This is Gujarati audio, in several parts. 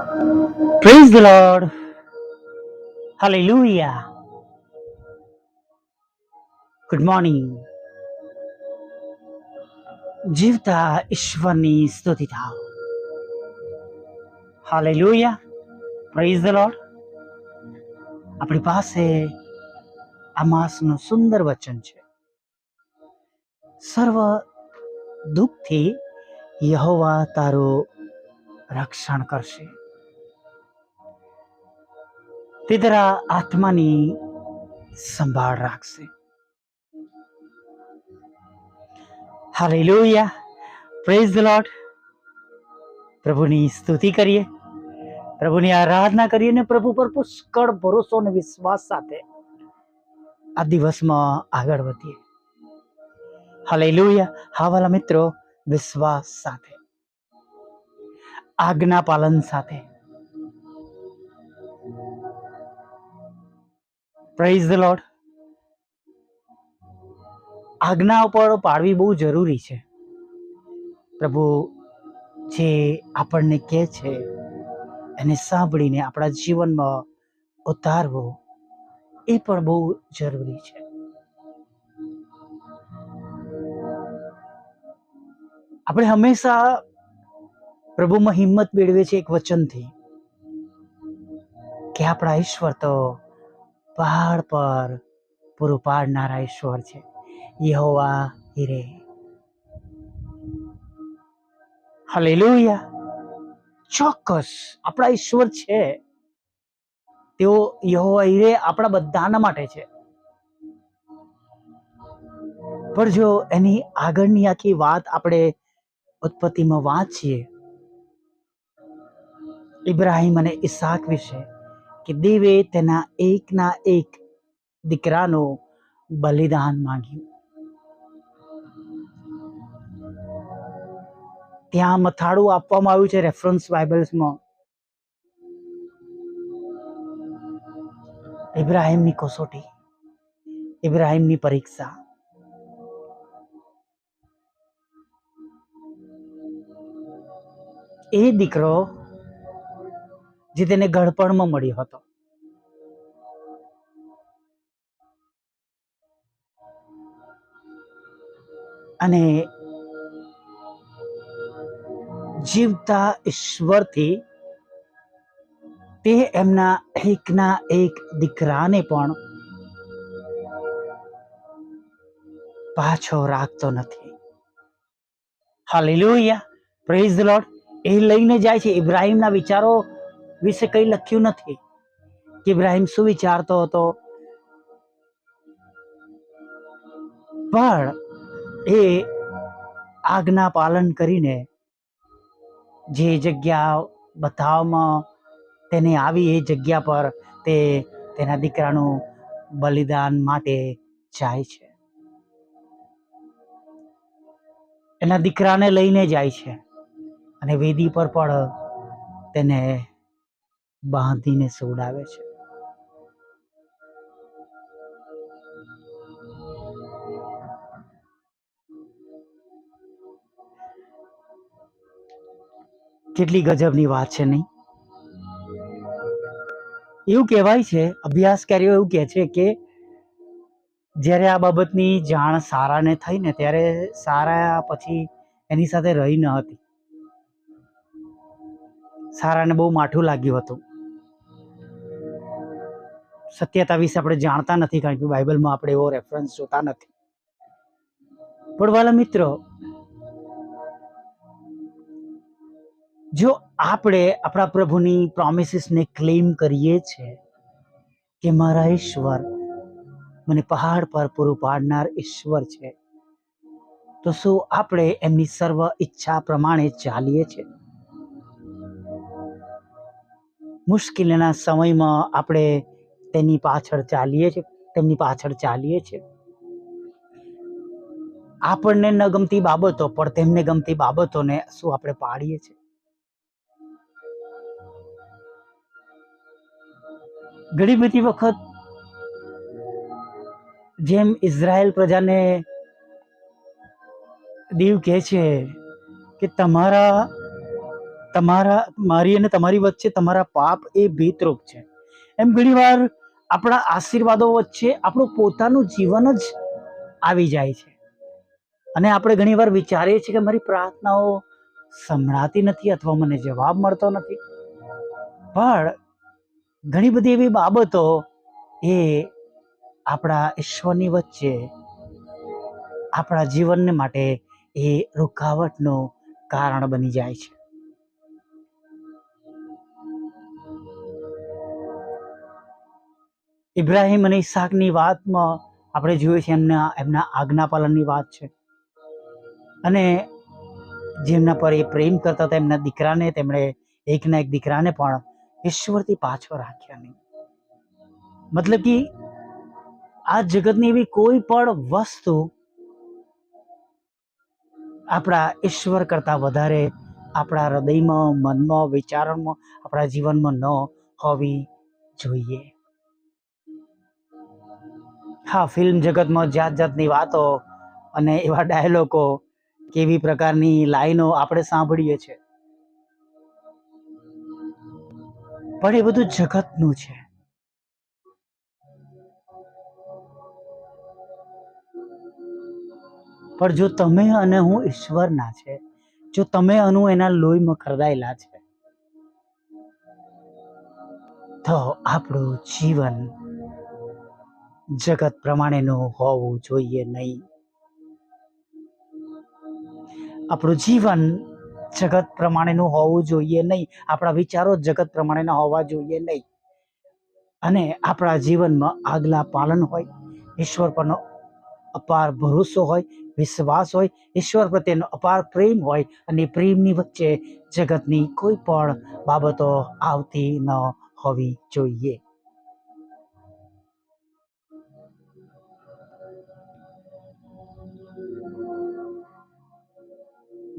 Praise the Lord. Hallelujah. Good morning જીવતા ઈશ્વરની સ્તુતિ થાવ હાલેલુયા પ્રેઝ ધ લોર્ડ આપણી પાસે આ માસનું સુંદર વચન છે. સર્વ દુઃખથી યહોવા તારું રક્ષણ કરશે. તે તારા આત્માની સંભાળ રાખશે. હાલેલુયા. પ્રેઝ ધ લોટ પ્રભુની સ્તુતિ કરીએ. પ્રભુની આરાધના કરીએ અને પ્રભુ પર પુષ્કળ ભરોસો અને વિશ્વાસ સાથે આ દિવસમાં આગળ વધીએ. હાલેલુયા. હા વાલા મિત્રો, વિશ્વાસ સાથે. આજ્ઞા પાલન સાથે. પ્રેઝ ધ લોર્ડ આજ્ઞા ઉપર પાડવી બહુ જરૂરી છે. પ્રભુ, જે આપણને કહે છે, એને સાંભળીને આપણા જીવનમાં ઉતારવો, એ પણ બહુ જરૂરી છે. આપણે હંમેશા પ્રભુમાં હિંમત મેળવે છે એક વચનથી, કે આપણા ઈશ્વર તો પહાડ પર પૂરું પાડનારા ઈશ્વર છે. Jehovah Jireh. હાલેલુયા. ચોક્કસ આપણા ઈશ્વર છે. તેઓ યહોવા હિરે આપણા બધાના માટે છે. પણ જો એની આગળની આખી વાત આપણે ઉત્પત્તિમાં વાંચીએ, ઇબ્રાહિમ અને ઈસાક વિશે કે દેવે તેના એકના એક દીકરાનું બલિદાન માંગ્યું. ત્યાં મથાળું આપવામાં આવ્યું છે રેફરન્સ બાઇબલ્સમાં ઇબ્રાહિમની કસોટી, ઇબ્રાહિમની પરીક્ષા. એ દીકરો જે તેને ગળપણમાં મળ્યો હતો. અને જીવતા ઈશ્વરથી તે એમના એકના એક દીકરાને પણ પાછો રાખતો નથી. હાલેલુયા. પ્રેઝ લોર્ડ એ લઈને જાય છે. ઇબ્રાહિમના વિચારો વિશે કંઈ લખ્યું નથી. કે ઇબ્રાહિમ શું વિચારતો હતો? પણ એ આજ્ઞા પાલન કરીને જે જગ્યા બતાવવામાં તેને આવી, એ જગ્યા પર તે તેના દીકરાનું બલિદાન માટે જાય છે. એના દીકરાને લઈને જાય છે. અને વેદી પર પણ તેને બાંધીને સુવડાવે છે. કેટલી ગજબની વાત છે નહીં? એવું કહેવાય છે, અભ્યાસકારીઓ એવું કહે છે કે, જ્યારે આ બાબતની જાણ સારાને થઈ ને ત્યારે સારા પછી એની સાથે રહી ન હતી. સારાને બહુ માઠું લાગ્યું હતું. સત્યતા વિશે આપણે જાણતા નથી કારણ કે બાઇબલમાં આપણે એવો રેફરન્સ જોતા નથી. પણ વાલા મિત્રો, જો આપણે આપણા પ્રભુની પ્રોમિસીસને ક્લેમ કરીએ છીએ કે મારા ઈશ્વર મને પહાડ પર પૂરું પાડનાર ઈશ્વર છે, તો શું આપણે એમની સર્વ ઈચ્છા પ્રમાણે ચાલીએ છીએ? મુશ્કેલીના સમયમાં આપણે તેની પાછળ ચાલીએ છીએ, તેમની પાછળ ચાલીએ છીએ. આપણને ન ગમતી બાબતો, પણ તેમને ગમતી બાબતોને શું આપણે પાડીએ છીએ? ઘણી બધી વખત જેમ ઇઝરાયલ પ્રજાને દેવ કહે છે કે તમારા તમારા, મારી અને તમારી વચ્ચે તમારા પાપ એ ભીતરૂપ છે. એમ ઘણીવાર આપણા આશીર્વાદો વચ્ચે આપણું પોતાનું જીવન જ આવી જાય છે. અને આપણે ઘણીવાર વિચારીએ છીએ કે મારી પ્રાર્થનાઓ સંભળાતી નથી અથવા મને જવાબ મળતો નથી. પણ ઘણી બધી એવી બાબતો એ આપણા ઈશ્વરની વચ્ચે, આપણા જીવનને માટે એ રૂકાવટનું કારણ બની જાય છે. ઇબ્રાહિમ અને ઈસાકની વાતમાં આપણે જોઈએ છીએ એમના એમના આજ્ઞા પાલનની વાત છે. અને જેમના પર એ પ્રેમ કરતા હતા, એમના દીકરાને, તેમણે એકના એક દીકરાને પણ ઈશ્વરથી પાછળ રાખ્યા નહીં. મતલબ કે આ જગતની એવી કોઈ પણ વસ્તુ આપણા ઈશ્વર કરતા વધારે આપણા હૃદયમાં, મનમાં, વિચારોમાં, આપણા જીવનમાં ન હોવી જોઈએ. હા, ફિલ્મ જગતમાં જાત જાતની વાતો અને એવા ડાયલોગો કેવી પ્રકારની લાઈનો આપણે સાંભળીએ છીએ પણ એ બધું જગતનું છે. પણ જો તમે અને હું ઈશ્વરના છે, જો તમે અનુ એના લોહીમાં ખરદાયેલા છે, તો આપણું જીવન જગત પ્રમાણેનું હોવું જોઈએ નહીં. આપણું જીવન જગત પ્રમાણેનું હોવું જોઈએ નહીં. આપણા વિચારો જગત પ્રમાણેના હોવા જોઈએ નહીં. અને આપણા જીવનમાં આગલા પાલન હોય, ઈશ્વર પરનો અપાર ભરોસો હોય, વિશ્વાસ હોય, ઈશ્વર પ્રત્યેનો અપાર પ્રેમ હોય અને પ્રેમની વચ્ચે જગતની કોઈ પણ બાબતો આવતી ન હોવી જોઈએ.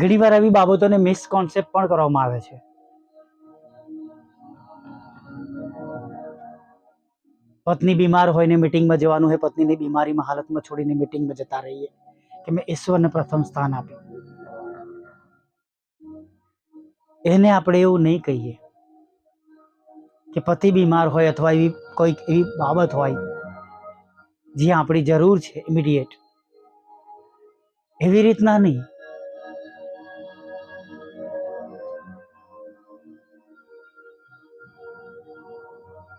ઘણીવાર આવી બાબતોને મિસકોન્સેપ્ટ પણ કરવામાં આવે છે. પત્ની બીમાર હોય ને મિટિંગમાં જવાનું હોય, પત્નીની બીમારીમાં હાલતમાં છોડીને મિટિંગમાં જતા રહીએ કે મેં ઈશ્વરને પ્રથમ સ્થાન આપ્યું. એને આપણે એવું નહીં કહીએ કે પતિ બીમાર હોય અથવા એવી કોઈક એવી બાબત હોય જ્યાં આપણી જરૂર છે ઇમિડિયેટ એવી રીતના નહીં.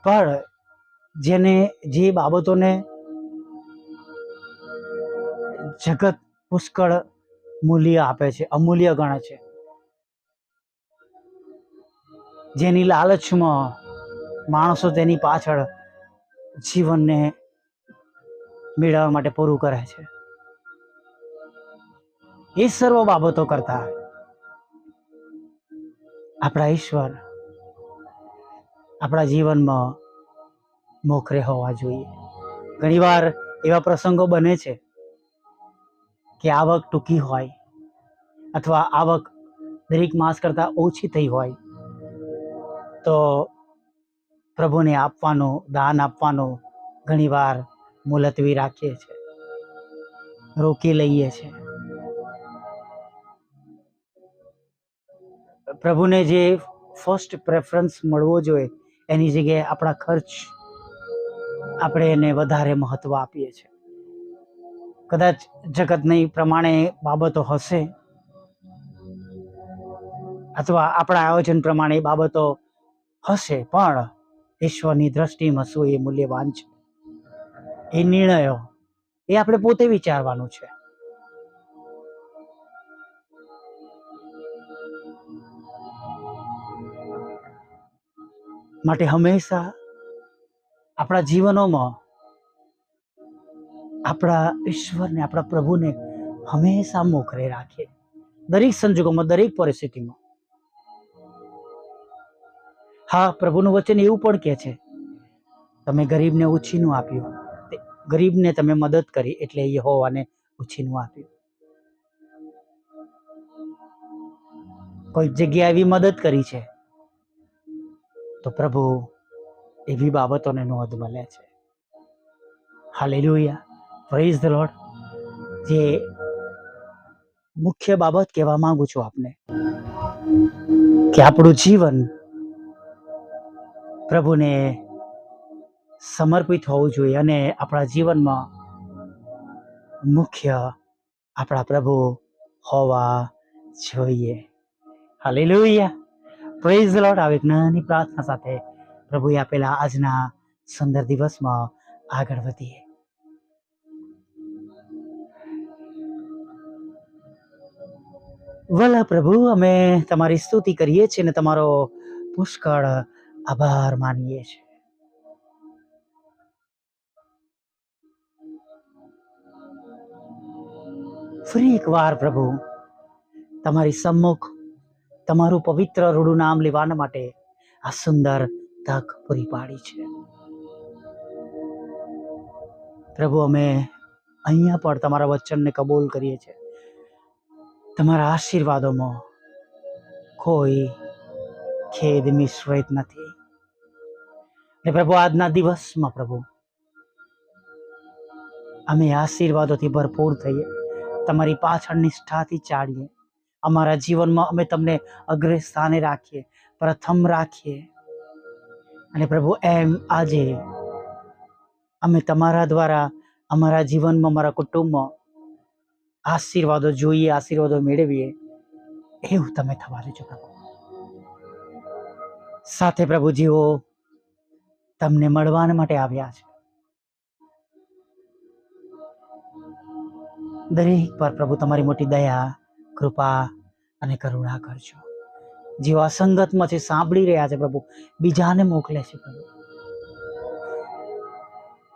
પણ જેને, જે બાબતોને જગત પુષ્કળ મૂલ્ય આપે છે, અમૂલ્ય ગણે છે. જેની લાલચમાં માણસો તેની પાછળ જીવનને મેળવવા માટે પૂરું કરે છે. એ સર્વ બાબતો કરતા આપણા ઈશ્વર આપણા જીવનમાં મોખરે હોવા જોઈએ. ઘણીવાર એવા પ્રસંગો બને છે કે આવક ટૂંકી હોય અથવા આવક દરેક માસ કરતાં ઓછી થઈ હોય તો પ્રભુને આપવાનું, દાન આપવાનું ઘણીવાર મુલતવી રાખીએ છીએ રોકી લઈએ છીએ પ્રભુને જે ફર્સ્ટ પ્રેફરન્સ મળવો જોઈએ એની જગ્યાએ આપણા ખર્ચ આપણે એને વધારે મહત્વ આપીએ છીએ. કદાચ જગતની પ્રમાણે બાબતો હશે અથવા આપણા આયોજન પ્રમાણે બાબતો હશે, પણ ઈશ્વરની દ્રષ્ટિમાં શું એ મૂલ્યવાન છે? એ નિર્ણયો એ આપણે પોતે વિચારવાનું છે. માટે હંમેશા આપણા જીવનોમાં આપણા ઈશ્વરને, આપણા પ્રભુને હંમેશા મોખરે રાખીએ દરેક સંજોગોમાં, દરેક પરિસ્થિતિમાં. હા, પ્રભુનું વચન એવું પણ કહે છે, તમે ગરીબને ઉછીનું આપ્યું. ગરીબને તમે મદદ કરી એટલે યહોવાને ઉછીનું આપ્યું. કોઈ જગ્યાએ એવી મદદ કરી છે તો પ્રભુ, એવી બાબતોને નોંધ મળે છે. હાલેલુયા. પ્રેઝ ધ લોડ જે મુખ્ય બાબત કહેવા માંગુ છું આપને, કે આપણું જીવન પ્રભુને સમર્પિત હોવું જોઈએ અને આપણા જીવનમાં મુખ્ય આપણા પ્રભુ હોવા જોઈએ. હાલેલુયા. પ્રેઝ લોટ આવી નાની પ્રાર્થના સાથે પ્રભુએ આપેલા આજના સુંદર દિવસમાં આગળ વધીએ. વલા પ્રભુ, અમે તમારી સ્તુતિ કરીએ છીએ અને તમારો પુષ્કળ આભાર માનીએ છીએ. ફરી એકવાર પ્રભુ, તમારી સમ્મુખ તમારું પવિત્ર રૂડું નામ લેવાના માટે આ સુંદર તક પૂરી પાડી છે. પ્રભુ, અમે અહીંયા પણ તમારા વચનને કબૂલ કરીએ છીએ. તમારા આશીર્વાદોમાં કોઈ ખેદ મિશ્રિત નથી. ને પ્રભુ, આજના દિવસમાં પ્રભુ, અમે આશીર્વાદોથી ભરપૂર થઈએ, તમારી પાછળ નિષ્ઠાથી ચાલીએ. અમારા જીવનમાં અમે તમને અગ્ર સ્થાને રાખીએ, પ્રથમ રાખીએ. અને પ્રભુ, એમ આજે અમે તમારા દ્વારા અમારા જીવનમાં, અમારા કુટુંબમાં આશીર્વાદો જોઈએ, આશીર્વાદો મેળવીએ. એવું તમે થવા દેજો પ્રભુ. સાથે પ્રભુ જેઓ તમને મળવાને માટે આવ્યા છે. દરેક પર પ્રભુ તમારી મોટી દયા કૃપા અને કરુણા કરજો. જેઓ અસંગતમાં છે સાંભળી રહ્યા છે પ્રભુ, બીજાને મોકલે છે પ્રભુ.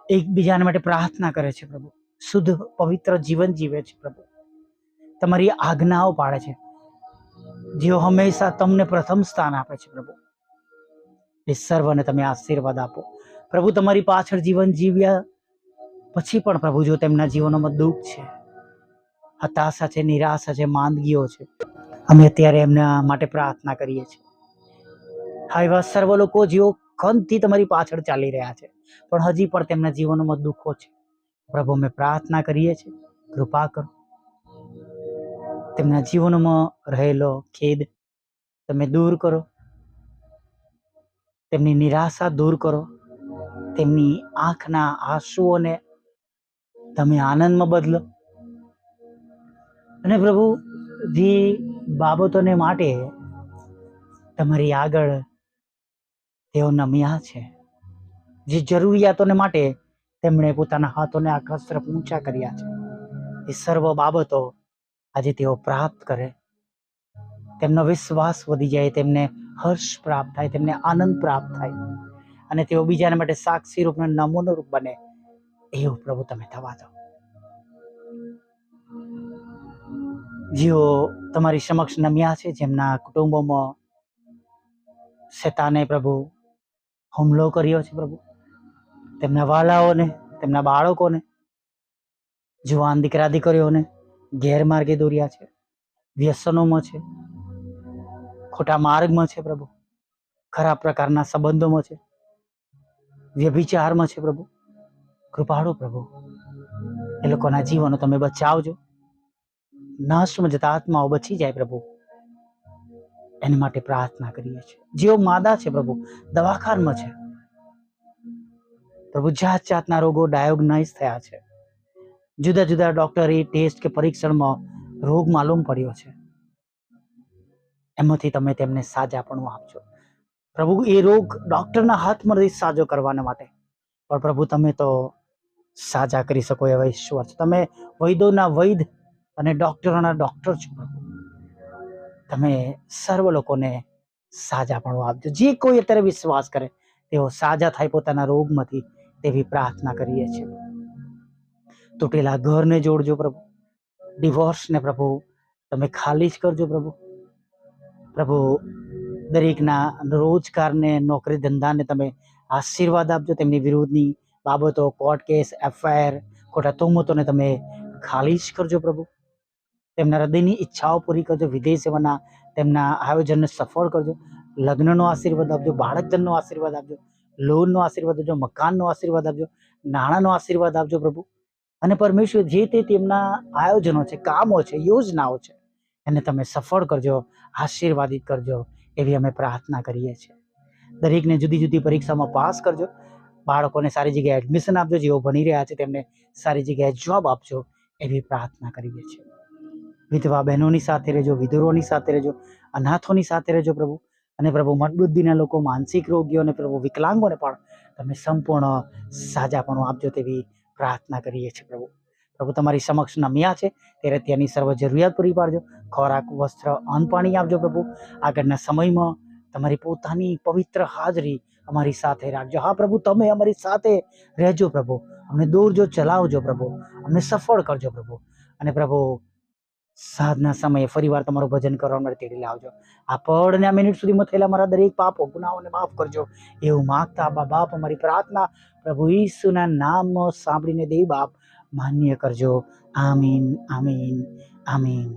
એકબીજાને માટે પ્રાર્થના કરે છે પ્રભુ. શુદ્ધ, પવિત્ર જીવન જીવે છે પ્રભુ. તમારી આજ્ઞાઓ પાડે છે. જેઓ હંમેશા તમને પ્રથમ સ્થાન આપે છે પ્રભુ. એ સર્વને તમે આશીર્વાદ આપો. પ્રભુ, તમારી પાછળ જીવન જીવ્યા પછી પણ પ્રભુ, જો તેમના જીવનોમાં દુઃખ છે હતાશા છે, નિરાશા છે, માંદગીઓ છે. અમે અત્યારે એમના માટે પ્રાર્થના કરીએ છીએ. હા, એવા સર્વ લોકો જેઓ ખંતથી તમારી પાછળ ચાલી રહ્યા છે, પણ હજી પણ તેમના જીવનમાં દુઃખો છે. પ્રભુ, અમે પ્રાર્થના કરીએ છીએ, કૃપા કરો. તેમના જીવનમાં રહેલો ખેદ તમે દૂર કરો. તેમની નિરાશા દૂર કરો. તેમની આંખના આંસુઓને તમે આનંદમાં બદલો. અને પ્રભુ, જે બાબતોને માટે તમારી આગળ તેઓ નમ્યા છે. જે જરૂરિયાતોને માટે તેમણે પોતાના હાથોને આકાશ ઊંચા કર્યા છે. એ સર્વ બાબતો આજે તેઓ પ્રાપ્ત કરે. તેમનો વિશ્વાસ વધી જાય, તેમને હર્ષ પ્રાપ્ત થાય, તેમને આનંદ પ્રાપ્ત થાય અને તેઓ બીજાને માટે સાક્ષી રૂપનો નમૂનો રૂપ બને. એવું પ્રભુ તમે થવા દો. જેઓ તમારી સમક્ષ નમ્યા છે, જેમના કુટુંબોમાં શેતાને પ્રભુ હુમલો કર્યો છે, પ્રભુ. તેમના વાલાઓને, તેમના બાળકોને, જુવાન દીકરા દીકરીઓને ગેરમાર્ગે દોર્યા છે, વ્યસનોમાં છે, ખોટા માર્ગમાં છે, પ્રભુ. ખરાબ પ્રકારના સંબંધોમાં છે, વ્યભિચારમાં છે, પ્રભુ. કૃપાળો પ્રભુ, એ લોકોના જીવનો તમે બચાવજો. નાશમાં જતા આત્માઓ બચી જાય પ્રભુ. એના માટે પ્રાર્થના કરીએ છીએ. જેઓ માદા છે પ્રભુ, દવાખાનમાં છે. પ્રભુ, જાત જાતના રોગો ડાયોગ્નાઇઝ થયા છે. જુદા જુદા ડોક્ટરી ટેસ્ટ કે પરીક્ષણમાં રોગ માલુમ પડ્યો છે. એમાંથી તમે તેમને સાજાપણું આપજો. પ્રભુ, એ રોગ ડોક્ટરના હાથમાંથી સાજો કરવાના માટે. પણ પ્રભુ, તમે તો સાજા કરી શકો એવા ઈશ્વર છો. તમે વૈદોના વૈદ અને ડૉક્ટરોના ડૉક્ટર છો. પ્રભુ તમે સર્વ લોકોને સાજાપણું આપજો. જે કોઈ અત્યારે વિશ્વાસ કરે, તેઓ સાજા થાય પોતાના રોગમાંથી તેવી પ્રાર્થના કરીએ છીએ. તૂટેલા ઘરને જોડજો પ્રભુ. ડિવોર્સને પ્રભુ, તમે ખાલી જ કરજો પ્રભુ. પ્રભુ, દરેકના રોજગારને નોકરી ધંધાને તમે આશીર્વાદ આપજો. તેમની વિરુદ્ધની બાબતો કોર્ટ કેસ એફઆઈઆર ખોટા તુમતોને તમે ખાલી જ કરજો પ્રભુ. તેમના હૃદયની ઈચ્છાઓ પૂરી કરજો, વિદેશ સેવાના તેમના આયોજનને સફળ કરજો. લગ્નનો આશીર્વાદ આપજો, બાળકજનનો આશીર્વાદ આપજો, લોનનો આશીર્વાદ આપજો, મકાનનો આશીર્વાદ આપજો, નાણાંનો આશીર્વાદ આપજો પ્રભુ. અને પરમેશ્વર જે તે તેમના આયોજનો છે, કામો છે, યોજનાઓ છે, એને તમે સફળ કરજો, આશીર્વાદિત કરજો એવી અમે પ્રાર્થના કરીએ છીએ. દરેકને જુદી જુદી પરીક્ષામાં પાસ કરજો. બાળકોને સારી જગ્યાએ એડમિશન આપજો, જેઓ ભણી રહ્યા છે તેમને સારી જગ્યાએ જોબ આપજો એવી પ્રાર્થના કરીએ છીએ. વિધવા બહેનોની સાથે રહેજો વિધુરોની સાથે રહેજો, અનાથોની સાથે રહેજો પ્રભુ. અને પ્રભુ મતબુદ્ધિના લોકો, માનસિક રોગીઓ અને પ્રભુ વિકલાંગોને પણ તમે સંપૂર્ણ સાજાપણું આપજો તેવી પ્રાર્થના કરીએ છીએ પ્રભુ. પ્રભુ તમારી સમક્ષ નમ્યા છે, ત્યારે ત્યાંની સર્વ જરૂરિયાત પૂરી પાડજો. ખોરાક, વસ્ત્ર, અન્ન પાણી આપજો પ્રભુ. આગળના સમયમાં તમારી પોતાની પવિત્ર હાજરી અમારી સાથે રાખજો. હા પ્રભુ, તમે અમારી સાથે રહેજો પ્રભુ. અમને દોરજો, ચલાવજો પ્રભુ. અમને સફળ કરજો પ્રભુ. અને પ્રભુ સાધના સમયે ફરીવાર તમારું ભજન કરવા માટે તેડી લાવજો આ પળને આ મિનિટ સુધીમાં થયેલા મારા દરેક પાપો, ગુનાઓને માફ કરજો. એવું માગતા બા બાપ અમારી પ્રાર્થના, પ્રભુ ઈસુના નામ સાંભળીને દેવી બાપ, માન્ય કરજો. આમીન આમીન આમીન.